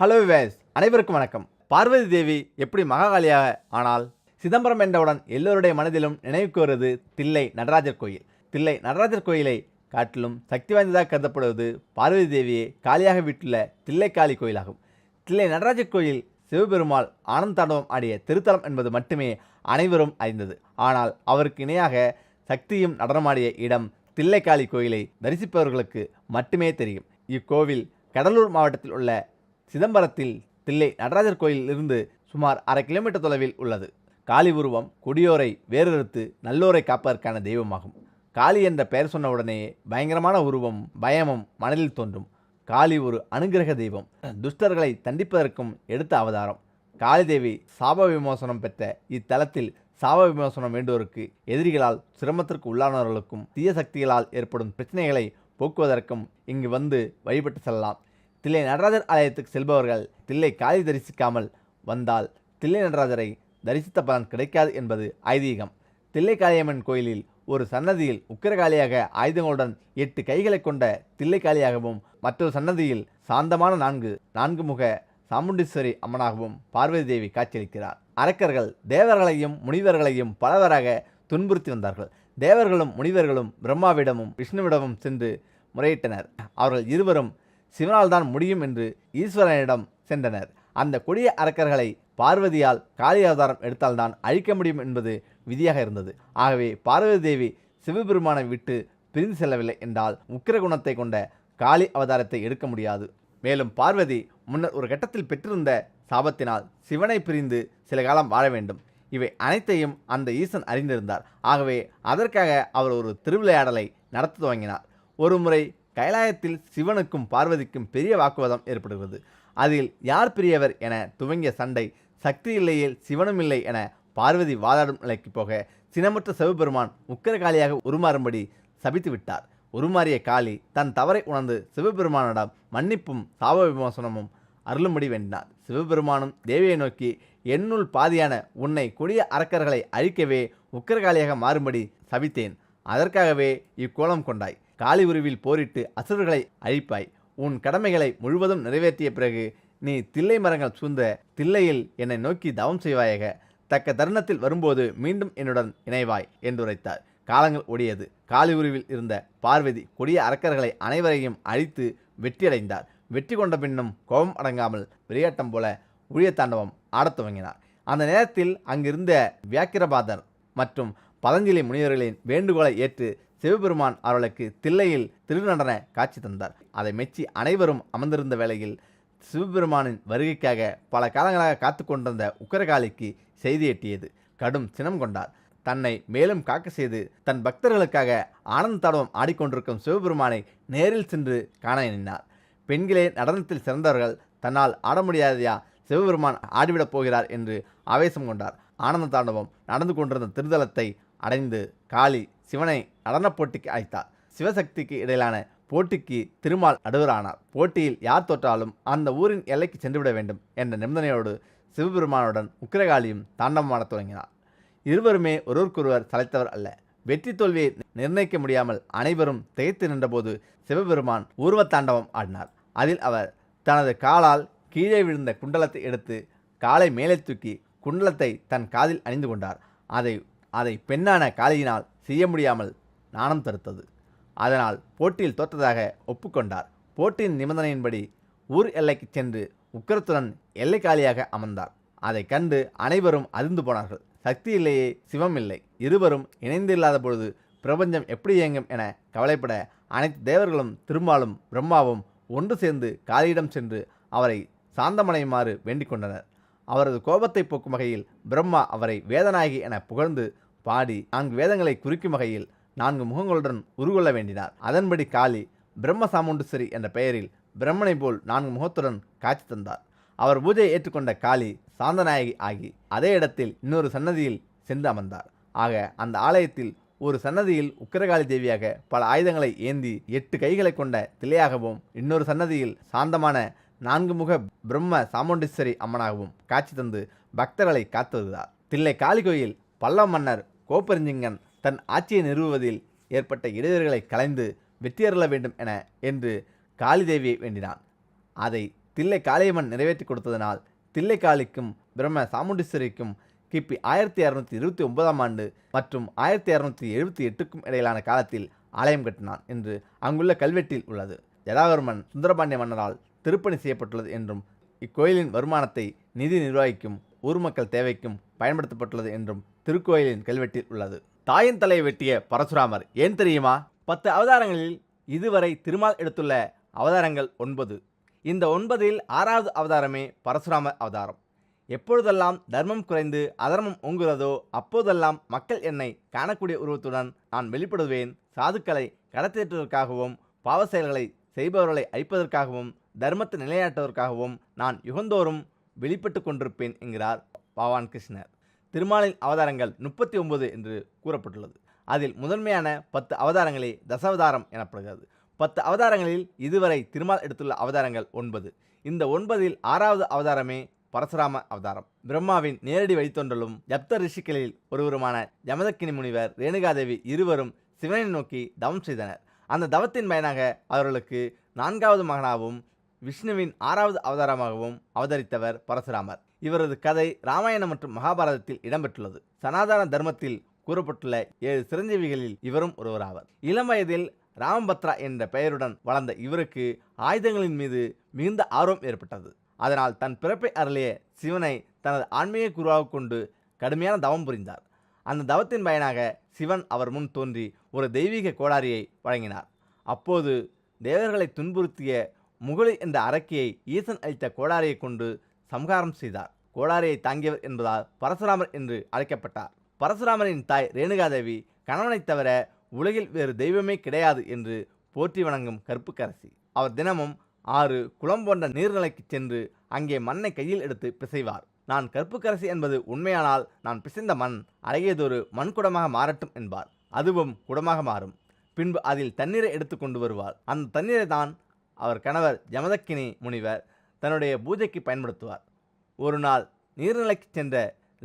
Hello ways அனைவருக்கும் வணக்கம். பார்வதி தேவி எப்படி மகாகாலியாக ஆனால் சிதம்பரம் என்றவுடன் எல்லோருடைய மனதிலும் நினைவுக்கு வருவது தில்லை நடராஜர் கோயில். தில்லை நடராஜர் கோயிலை காட்டிலும் சக்தி வாய்ந்ததாக கருதப்படுவது பார்வதி தேவியை காளியாக விட்டுள்ள தில்லைக்காளி கோயிலாகும். தில்லை நடராஜர் கோயில் சிவபெருமாள் ஆனந்த தாண்டவம் ஆடிய திருத்தலம் என்பது மட்டுமே அனைவரும் அறிந்தது. ஆனால் அவருக்கு இணையாக சக்தியும் நடனமாடிய இடம் தில்லைக்காளி கோயிலை தரிசிப்பவர்களுக்கு மட்டுமே தெரியும். இக்கோவில் கடலூர் மாவட்டத்தில் உள்ள சிதம்பரத்தில் தில்லை நடராஜர் கோயிலிலிருந்து சுமார் அரை கிலோமீட்டர் தொலைவில் உள்ளது. காளி உருவம் கொடியோரை வேறறுத்து நல்லோரை காப்பதற்கான தெய்வமாகும். காளி என்ற பெயர் சொன்னவுடனே பயங்கரமான உருவம் பயமும் மனதில் தோன்றும். காளி ஒரு அனுகிரக தெய்வம். துஷ்டர்களை தண்டிப்பதற்கும் எடுத்த அவதாரம். காளி தேவி சாப விமோசனம் பெற்ற இத்தலத்தில் சாப விமோசனம் வேண்டுவோருக்கு எதிரிகளால் சிரமத்திற்கு உள்ளானவர்களுக்கும் தீய சக்திகளால் ஏற்படும் பிரச்சனைகளை போக்குவதற்கும் இங்கு வந்து வழிபட்டு செல்லலாம். தில்லை நடராஜர் ஆலயத்துக்கு செல்பவர்கள் தில்லை காளி தரிசிக்காமல் வந்தால் தில்லை நடராஜரை தரிசித்த பலன் கிடைக்காது என்பது ஐதீகம். தில்லை காளியம்மன் கோயிலில் ஒரு சன்னதியில் உக்கிரகாளியாக ஆயுதங்களுடன் எட்டு கைகளை கொண்ட தில்லை காளியாகவும் மற்றொரு சன்னதியில் சாந்தமான நான்கு நான்கு முக சாமுண்டீஸ்வரி அம்மனாகவும் பார்வதி தேவி காட்சியளிக்கிறார். அரக்கர்கள் தேவர்களையும் முனிவர்களையும் பலவராக துன்புறுத்தி வந்தார்கள். தேவர்களும் முனிவர்களும் பிரம்மாவிடமும் விஷ்ணுவிடமும் சென்று முறையிட்டனர். அவர்கள் இருவரும் சிவனால் தான் முடியும் என்று ஈஸ்வரனிடம் சென்றனர். அந்த கொடிய அரக்கர்களை பார்வதியால் காளி அவதாரம் எடுத்தால்தான் அழிக்க முடியும் என்பது விதியாக இருந்தது. ஆகவே பார்வதி தேவி சிவபெருமானை விட்டு பிரிந்து செல்லவில்லை என்றால் உக்கிர குணத்தை கொண்ட காளி அவதாரத்தை எடுக்க முடியாது. மேலும் பார்வதி முன்னர் ஒரு கட்டத்தில் பெற்றிருந்த சாபத்தினால் சிவனை பிரிந்து சில காலம் வாழ வேண்டும். இவை அனைத்தையும் அந்த ஈசன் அறிந்திருந்தார். ஆகவே அதற்காக அவர் ஒரு திருவிளையாடலை நடத்த துவங்கினார். ஒருமுறை கைலாயத்தில் சிவனுக்கும் பார்வதிக்கும் பெரிய வாக்குவாதம் ஏற்படுகிறது. அதில் யார் பெரியவர் என துவங்கிய சண்டை சக்தி இல்லையில் சிவனும் இல்லை என பார்வதி வாதாடும் நிலைக்கு போக சினமற்ற சிவபெருமான் உக்கிரகாளியாக உருமாறும்படி சபித்து விட்டார். உருமாறிய காளி தன் தவறை உணர்ந்து சிவபெருமானிடம் மன்னிப்பும் சாப விமோசனமும் அருளும்படி வேண்டினார். சிவபெருமானும் தேவியை நோக்கி என்னுள் பாதியான உன்னை கொடிய அரக்கர்களை அழிக்கவே உக்கிரகாளியாக மாறும்படி சபித்தேன். அதற்காகவே இக்கோலம் கொண்டாய். காளி உருவில் போரிட்டு அசுரர்களை அழிப்பாய். உன் கடமைகளை முழுவதும் நிறைவேற்றிய பிறகு நீ தில்லை மரங்கள் சூழ்ந்த தில்லையில் என்னை நோக்கி தவம் செய்வாயாக. தக்க தருணத்தில் வரும்போது மீண்டும் என்னுடன் இணைவாய் என்றுரைத்தார். காலங்கள் ஓடியது. காளி உருவில் இருந்த பார்வதி கொடிய அரக்கர்களை அனைவரையும் அழித்து வெற்றியடைந்தார். வெற்றி கொண்ட பின்னும் கோபம் அடங்காமல் விளையாட்டம் போல உரிய தாண்டவம் ஆடத் துவங்கினார். அந்த நேரத்தில் அங்கிருந்த வியாக்கிரபாதர் மற்றும் பதஞ்சலி முனிவர்களின் வேண்டுகோளை ஏற்று சிவபெருமான் அவர்களுக்கு தில்லையில் திருநடன காட்சி தந்தார். அதை மெச்சி அனைவரும் அமர்ந்திருந்த வேளையில் சிவபெருமானின் வருகைக்காக பல காலங்களாக காத்து கொண்டிருந்த உக்கரகாளிக்கு செய்தி எட்டியது. கடும் சினம் கொண்டார். தன்னை மேலும் காக்க செய்து தன் பக்தர்களுக்காக ஆனந்த தாடவம் ஆடிக்கொண்டிருக்கும் சிவபெருமானை நேரில் சென்று காண எண்ணினார். பெண்களே நடனத்தில் சிறந்தவர்கள். தன்னால் ஆட முடியாதையா சிவபெருமான் ஆடிவிடப் போகிறார் என்று ஆவேசம் கொண்டார். ஆனந்த தாண்டவம் நடந்து கொண்டிருந்த திருதலத்தை அடைந்து காளி சிவனை நடனப் போட்டிக்கு அழைத்தார். சிவசக்திக்கு இடையிலான போட்டிக்கு திருமால் அடுவரானார் போட்டியில் யார் தோற்றாலும் அந்த ஊரின் எல்லைக்கு சென்றுவிட வேண்டும் என்ற நிபந்தனையோடு சிவபெருமானுடன் உக்கிரகாளியும் தாண்டவமாடத் தொடங்கினார். இருவருமே ஒருவருக்கொருவர் சளைத்தவர் அல்ல. வெற்றி தோல்வியை நிர்ணயிக்க முடியாமல் அனைவரும் திகைத்து நின்றபோது சிவபெருமான் ஊர்வத்தாண்டவம் ஆடினார். அதில் அவர் தனது காலால் கீழே விழுந்த குண்டலத்தை எடுத்து காலை மேலே தூக்கி குண்டலத்தை தன் காதில் அணிந்து கொண்டார். அதை அதை பெண்ணான காளியினால் செய்ய முடியாமல் நாணம் தருத்தது அதனால் போட்டியில் தோற்றதாக ஒப்புக்கொண்டார். போட்டியின் நிபந்தனையின்படி ஊர் எல்லைக்கு சென்று உக்கரத்துடன் எல்லைக்காலியாக அமர்ந்தார். அதை கண்டு அனைவரும் அதிர்ந்து போனார்கள். சக்தி இல்லையே சிவம் இல்லை. இருவரும் இணைந்து இல்லாத பொழுது பிரபஞ்சம் எப்படி இயங்கும் என கவலைப்பட அனைத்து தேவர்களும் திருமாலும் பிரம்மாவும் ஒன்று சேர்ந்து காளியிடம் சென்று அவரை சாந்தமடையுமாறு வேண்டிக் கொண்டனர். அவரது கோபத்தை போக்கும் வகையில் பிரம்மா அவரை வேதநாயகி என புகழ்ந்து பாடி நான்கு வேதங்களை குறிக்கும் வகையில் நான்கு முகங்களுடன் உருகொள்ள வேண்டினார். அதன்படி காளி பிரம்ம சாமுண்டீஸ்வரி என்ற பெயரில் பிரம்மனை போல் நான்கு முகத்துடன் காட்சி தந்தார். அவர் பூஜையை ஏற்றுக்கொண்ட காளி சாந்தநாயகி ஆகி அதே இடத்தில் இன்னொரு சன்னதியில் சென்று அமர்ந்தார். ஆக அந்த ஆலயத்தில் ஒரு சன்னதியில் உக்கிரகாளி தேவியாக பல ஆயுதங்களை ஏந்தி எட்டு கைகளை கொண்ட திலையாகவும் இன்னொரு சன்னதியில் சாந்தமான நான்கு முக பிரம்ம சாமுண்டீஸ்வரி அம்மனாகவும் காட்சி தந்து பக்தர்களை காத்து வருகிறார் தில்லை காளி கோயில் பல்லவ மன்னர் கோப்பெருஞ்சிங்கன் தன் ஆட்சியை நிறுவுவதில் ஏற்பட்ட இடையூறுகளை கலைந்து வெற்றியறல வேண்டும் என என்று காளிதேவியை வேண்டினான். அதை தில்லை காளியம்மன் நிறைவேற்றி கொடுத்ததனால் தில்லை காளிக்கும் பிரம்ம சாமுண்டீஸ்வரிக்கும் கிபி ஆயிரத்தி இரநூத்தி இருபத்தி ஒன்பதாம் ஆண்டு மற்றும் ஆயிரத்தி இரநூத்தி எழுபத்தி எட்டுக்கும் இடையிலான காலத்தில் ஆலயம் கட்டினான் என்று அங்குள்ள கல்வெட்டில் உள்ளது. ஜடாவர்மன் சுந்தரபாண்டிய மன்னரால் திருப்பணி செய்யப்பட்டுள்ளது என்றும் இக்கோயிலின் வருமானத்தை நிதி நிர்வாகிக்கும் ஊர் மக்கள் தேவைக்கும் பயன்படுத்தப்பட்டுள்ளது என்றும் திருக்கோயிலின் கல்வெட்டில் உள்ளது. தாயின் தலையை வெட்டிய பரசுராமர் ஏன் தெரியுமா? பத்து அவதாரங்களில் இதுவரை திருமால் எடுத்துள்ள அவதாரங்கள் ஒன்பது. இந்த ஒன்பதில் ஆறாவது அவதாரமே பரசுராமர் அவதாரம். எப்பொழுதெல்லாம் தர்மம் குறைந்து அதர்மம் ஓங்குகிறதோ அப்போதெல்லாம் மக்கள் என்னை காணக்கூடிய உருவத்துடன் நான் வெளிப்படுவேன். சாதுக்களை கடத்தேற்றுவதற்காகவும் பாவ செயல்களை செய்பவர்களை அழிப்பதற்காகவும் தர்மத்தை நிலையாட்டுவதற்காகவும் நான் யுகந்தோறும் வெளிப்பட்டு கொண்டிருப்பேன் என்கிறார் பவான் கிருஷ்ணர். திருமாலின் அவதாரங்கள் முப்பத்தி ஒன்பது என்று கூறப்பட்டுள்ளது. அதில் முதன்மையான பத்து அவதாரங்களே தசாவதாரம் எனப்படுகிறது. பத்து அவதாரங்களில் இதுவரை திருமால் எடுத்துள்ள அவதாரங்கள் ஒன்பது. இந்த ஒன்பதில் ஆறாவது அவதாரமே பரசுராம அவதாரம். பிரம்மாவின் நேரடி வழித்தோன்றலும் ஜப்த ரிஷிகளில் ஒருவருமான ஜமதக்கினி முனிவர் ரேணுகாதேவி இருவரும் சிவனை நோக்கி தவம் செய்தனர். அந்த தவத்தின் பயனாக அவர்களுக்கு நான்காவது மகனாகவும் விஷ்ணுவின் ஆறாவது அவதாரமாகவும் அவதரித்தவர் பரசுராமர். இவரது கதை ராமாயணம் மற்றும் மகாபாரதத்தில் இடம்பெற்றுள்ளது. சனாதன தர்மத்தில் கூறப்பட்டுள்ள ஏழு சிரஞ்சீவிகளில் இவரும் ஒருவராவர். இளம் வயதில் ராமபத்ரா என்ற பெயருடன் வளர்ந்த இவருக்கு ஆயுதங்களின் மீது மிகுந்த ஆர்வம் ஏற்பட்டது. அதனால் தன் பிறப்பை அருளிய சிவனை தனது ஆன்மீக குருவாக கொண்டு கடுமையான தவம் புரிந்தார். அந்த தவத்தின் பயனாக சிவன் அவர் முன் தோன்றி ஒரு தெய்வீக கோடாரியை வழங்கினார். அப்போது தேவர்களை துன்புறுத்திய முகலி என்ற அரக்கியை ஈசன் அளித்த கோடாரியை கொண்டு சம்ஹாரம் செய்தார். கோடாரியை தாங்கியவர் என்பதால் பரசுராமர் என்று அழைக்கப்பட்டார். பரசுராமரின் தாய் ரேணுகாதேவி கணவனைத் தவிர உலகில் வேறு தெய்வமே கிடையாது என்று போற்றி வணங்கும் கருப்புக்கரசி அவர் தினமும் ஆறு குளம் போன்ற நீர்நிலைக்கு சென்று அங்கே மண்ணை கையில் எடுத்து பிசைவார். நான் கருப்புக்கரசி என்பது உண்மையானால் நான் பிசைந்த மண் அழகியதொரு மண்குடமாக மாறட்டும் என்பார். அதுவும் குடமாக மாறும். பின்பு அதில் தண்ணீரை எடுத்து கொண்டு வருவார். அந்த தண்ணீரை தான் அவர் கணவர் ஜமதக்கினி முனிவர் தன்னுடைய பூஜைக்கு பயன்படுத்துவார். ஒரு நாள் நீர்நிலைக்கு சென்ற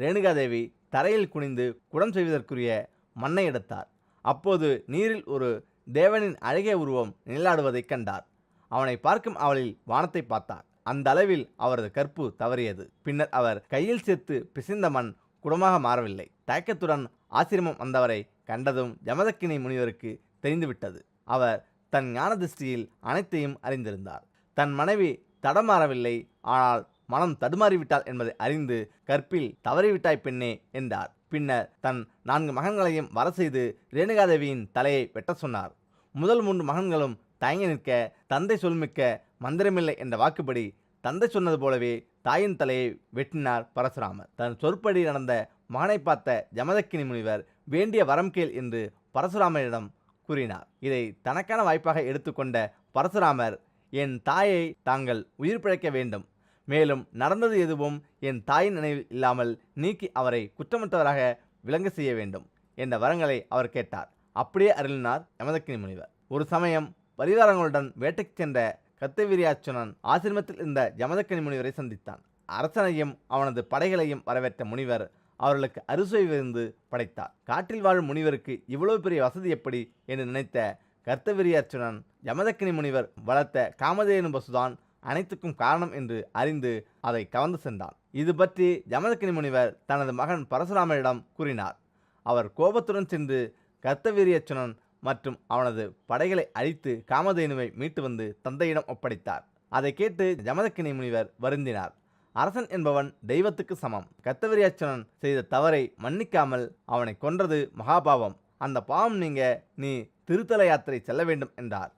ரேணுகாதேவி தரையில் குனிந்து குடம் செய்வதற்குரிய மண்ணை எடுத்தார். அப்போது நீரில் ஒரு தேவனின் அழகிய உருவம் நிழலாடுவதைக் கண்டார். அவனை பார்க்கும் அவளில் வானத்தை பார்த்தார். அந்த அளவில் அவரது கற்பு தவறியது. பின்னர் அவர் கையில் சேர்த்து பிசைந்த மண் குடமாக மாறவில்லை. தயக்கத்துடன் ஆசிரமம் வந்தவரை கண்டதும் ஜமதக்கினி முனிவருக்கு தெரிந்துவிட்டது. அவர் தன் ஞான திருஷ்டியில் அனைத்தையும் அறிந்திருந்தார். தன் மனைவி தடமாறவில்லை. ஆனால் மனம் தடுமாறிவிட்டாள் என்பதை அறிந்து கற்பில் தவறிவிட்டாய் பெண்ணே என்றார். பின்னர் தன் நான்கு மகன்களையும் வர செய்து ரேணுகாதேவியின் தலையை வெட்ட சொன்னார். முதல் மூன்று மகன்களும் தயங்கி நிற்க தந்தை சொல்மிக்க மந்திரமில்லை என்ற வாக்குப்படி தந்தை சொன்னது போலவே தாயின் தலையை வெட்டினார் பரசுராமர். தன் சொற்படி நடந்த மகனை பார்த்த ஜமதக்கினி முனிவர் வேண்டிய வரம் கேள் என்று பரசுராமரிடம் கூறினார். இதை தனக்கான வாய்ப்பாக எடுத்துக்கொண்ட பரசுராமர் என் தாயை தாங்கள் உயிர் பிழைக்க வேண்டும். மேலும் நடந்தது எதுவும் என் தாயின் நினைவில் இல்லாமல் நீக்கி அவரை குற்றமற்றவராக விளங்க செய்ய வேண்டும் என்ற வரங்களை அவர் கேட்டார். அப்படியே அருளினார் யமதக்கினி முனிவர். ஒரு சமயம் பரிவாரங்களுடன் வேட்டைக்கு சென்ற கத்தவிரியாச்சுனன் ஆசிரமத்தில் இருந்த யமதக்கினி முனிவரை சந்தித்தான். அரசனையும் அவனது படைகளையும் வரவேற்ற முனிவர் அவர்களுக்கு அறுசுவை விருந்து படைத்தார். காட்டில் வாழும் முனிவருக்கு இவ்வளவு பெரிய வசதி எப்படி என்று நினைத்த கர்த்தவிரியாச்சுனன் யமதக்கினி முனிவர் வளர்த்த காமதேனு பசுதான் அனைத்துக்கும் காரணம் என்று அறிந்து அதை கவர்ந்து சென்றான். இது பற்றி யமதக்கினி முனிவர் தனது மகன் பரசுராமரிடம் கூறினார். அவர் கோபத்துடன் சென்று கர்த்தவீரியச்சுனன் மற்றும் அவனது படைகளை அழித்து காமதேனுவை மீட்டு வந்து தந்தையிடம் ஒப்படைத்தார். அதை கேட்டு ஜமதக்கினி முனிவர் வருந்தினார். அரசன் என்பவன் தெய்வத்துக்கு சமம். கத்தவரியாச்சனன் செய்த தவறை மன்னிக்காமல் அவனை கொன்றது மகாபாவம். அந்த பாவம் நீங்க நீ திருத்தல யாத்திரை செல்ல வேண்டும் என்றார்.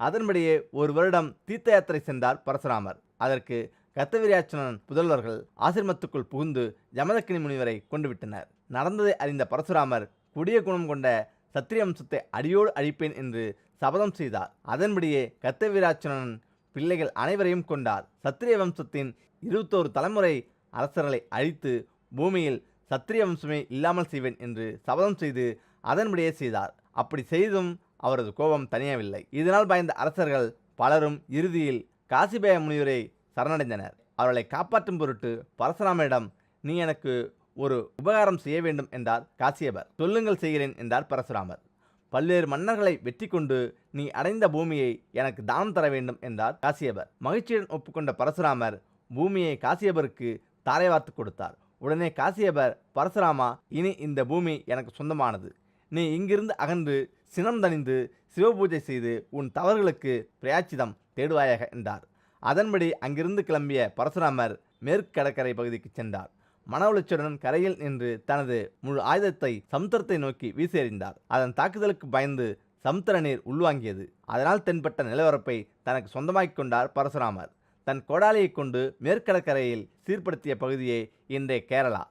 அதன்படியே ஒரு வருடம் தீர்த்த யாத்திரை சென்றார் பரசுராமர். அதற்கு கத்தவிரியாச்சனன் புதல்வர்கள் ஆசிரமத்துக்குள் புகுந்து ஜமதக்கினி முனிவரை கொண்டு விட்டனர் நடந்ததை அறிந்த பரசுராமர் கொடிய குணம் கொண்ட சத்திரிய வம்சத்தை அடியோடு அழிப்பேன் என்று சபதம் செய்தார். அதன்படியே கத்தவிராச்சனன் பிள்ளைகள் அனைவரையும் கொண்டார். சத்திரிய வம்சத்தின் இருபத்தோரு தலைமுறை அரசர்களை அழித்து பூமியில் சத்திரிய வம்சமே இல்லாமல் செய்வேன் என்று சபதம் செய்து அதன்படியே செய்தார். அப்படி செய்தும் அவரது கோபம் தனியவில்லை இதனால் பயந்த அரசர்கள் பலரும் இறுதியில் காசிபேய முனிவரை சரணடைந்தனர். அவர்களை காப்பாற்றும் பொருட்டு பரசுராமரிடம் நீ எனக்கு ஒரு உபகாரம் செய்ய வேண்டும் என்றார் காசியபர். சொல்லுங்கள் செய்கிறேன் என்றார் பரசுராமர். பல்வேறு மன்னர்களை வெற்றி கொண்டு நீ அடைந்த பூமியை எனக்கு தானம் தர வேண்டும் என்றார் காசியபர். மகிழ்ச்சியுடன் ஒப்புக்கொண்ட பரசுராமர் பூமியை காசியபருக்கு தாரை வார்த்து கொடுத்தார். உடனே காசியபர் பரசுராமா இனி இந்த பூமி எனக்கு சொந்தமானது. நீ இங்கிருந்து அகன்று சினம் தணிந்து சிவபூஜை செய்து உன் தவறுகளுக்கு பிரயாச்சிதம் தேடுவாயாக என்றார். அதன்படி அங்கிருந்து கிளம்பிய பரசுராமர் மேற்கு கடற்கரை பகுதிக்கு சென்றார். மன உளைச்சலுடன் கரையில் நின்று தனது முழு ஆயுதத்தை சமுத்திரத்தை நோக்கி வீசி எறிந்தார் அதன் தாக்குதலுக்கு பயந்து சமுத்திர நீர் உள்வாங்கியது. அதனால் தென்பட்ட நிலவரப்பை தனக்கு சொந்தமாக்கிக் கொண்டார் பரசுராமர். தன் கோடாலியைக் கொண்டு மேற்கடற்கரையில் சீர்படுத்திய பகுதியே இன்றைய கேரளா.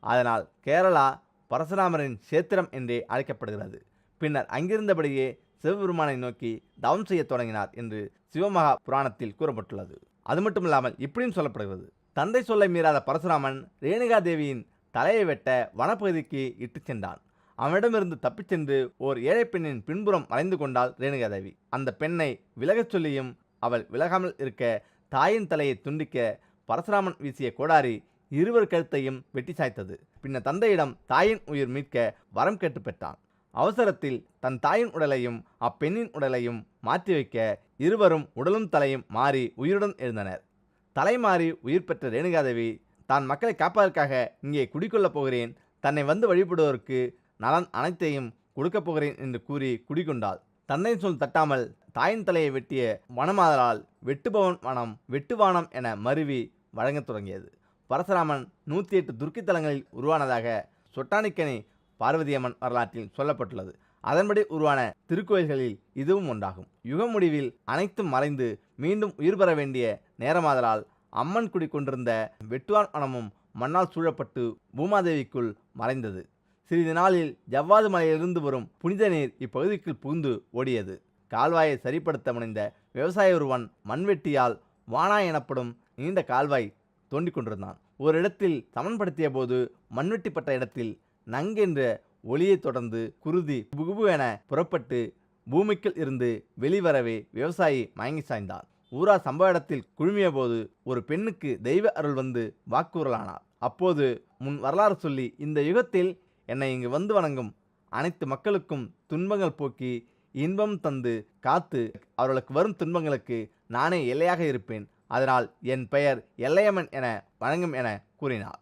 அதனால் கேரளா பரசுராமரின் சேத்திரம் என்றே அழைக்கப்படுகிறது. பின்னர் அங்கிருந்தபடியே சிவபெருமானை நோக்கி தவம் செய்யத் தொடங்கினார் என்று சிவமகா புராணத்தில் கூறப்பட்டுள்ளது. அது மட்டுமில்லாமல் இப்படியும் சொல்லப்படுகிறது. தந்தை சொல்லை மீறாத பரசுராமன் ரேணுகா தேவியின் தலையை வெட்ட வனப்பகுதிக்கு இட்டுச் சென்றான். அவனிடமிருந்து தப்பிச் சென்று ஓர் ஏழை பெண்ணின் பின்புறம் மறைந்து கொண்டாள் ரேணுகா தேவி. அந்த பெண்ணை விலகச் சொல்லியும் அவள் விலகாமல் இருக்க தாயின் தலையை துண்டிக்க பரசுராமன் வீசிய கோடாரி இருவர் கழுத்தையும் வெட்டி சாய்த்தது. பின்னர் தந்தையிடம் தாயின் உயிர் மீட்க வரம் கேட்டு பெற்றான். அவசரத்தில் தன் தாயின் உடலையும் அப்பெண்ணின் உடலையும் மாற்றி வைக்க இருவரும் உடலும் தலையும் மாறி உயிருடன் எழுந்தனர். தலை மாறி உயிர் பெற்ற ரேணுகாதேவி தான் மக்களை காப்பதற்காக இங்கே குடிக்கொள்ளப் போகிறேன். தன்னை வந்து வழிபடுவோருக்கு நலன் அனைத்தையும் கொடுக்கப் போகிறேன் என்று கூறி குடிகொண்டாள். தந்தை சொல் தட்டாமல் தாயின் தலையை வெட்டிய வனமாதலால் வெட்டுபவன் வனம் வெட்டுவானம் என மருவி வழங்கத் தொடங்கியது. பரசுராமன் நூற்றி எட்டு துர்க்கி தலங்களில் உருவானதாக சொட்டானிக்கனி பார்வதியம்மன் வரலாற்றில் சொல்லப்பட்டுள்ளது. அதன்படி உருவான திருக்கோயில்களில் இதுவும் ஒன்றாகும். யுக முடிவில் அனைத்தும் மறைந்து மீண்டும் உயிர் பெற வேண்டிய நேரமாதலால் அம்மன் குடி கொண்டிருந்த வெட்டுவான் வனமும் மண்ணால் சூழப்பட்டு பூமாதேவிக்குள் மறைந்தது. சிறிது நாளில் ஜவ்வாது மலையிலிருந்து வரும் புனித நீர் இப்பகுதிக்குள் புகுந்து ஓடியது. கால்வாயை சரிப்படுத்த முனைந்த விவசாய ஒருவன் மண்வெட்டியால் வானா எனப்படும் நீண்ட கால்வாய் தோண்டிக் கொண்டிருந்தான் ஒரு இடத்தில் சமன்படுத்திய போது மண்வெட்டிப்பட்ட இடத்தில் நங்கென்ற ஒளியைத் தொடர்ந்து குருதி புகுபு என புறப்பட்டு பூமிக்குள் இருந்து வெளிவரவே விவசாயி மயங்கி சாய்ந்தான். ஊரா சம்பவ இடத்தில் குழுமிய போது ஒரு பெண்ணுக்கு தெய்வ அருள் வந்து வாக்கூறலானார் அப்போது முன் வரலாறு சொல்லி இந்த யுகத்தில் என்னை இங்கு வந்து வணங்கும் அனைத்து மக்களுக்கும் துன்பங்கள் போக்கி இன்பம் தந்து காத்து அவர்களுக்கு வரும் துன்பங்களுக்கு நானே எல்லையாக இருப்பேன். அதனால் என் பெயர் எல்லையம்மன் என வணங்கும் என கூறினார்.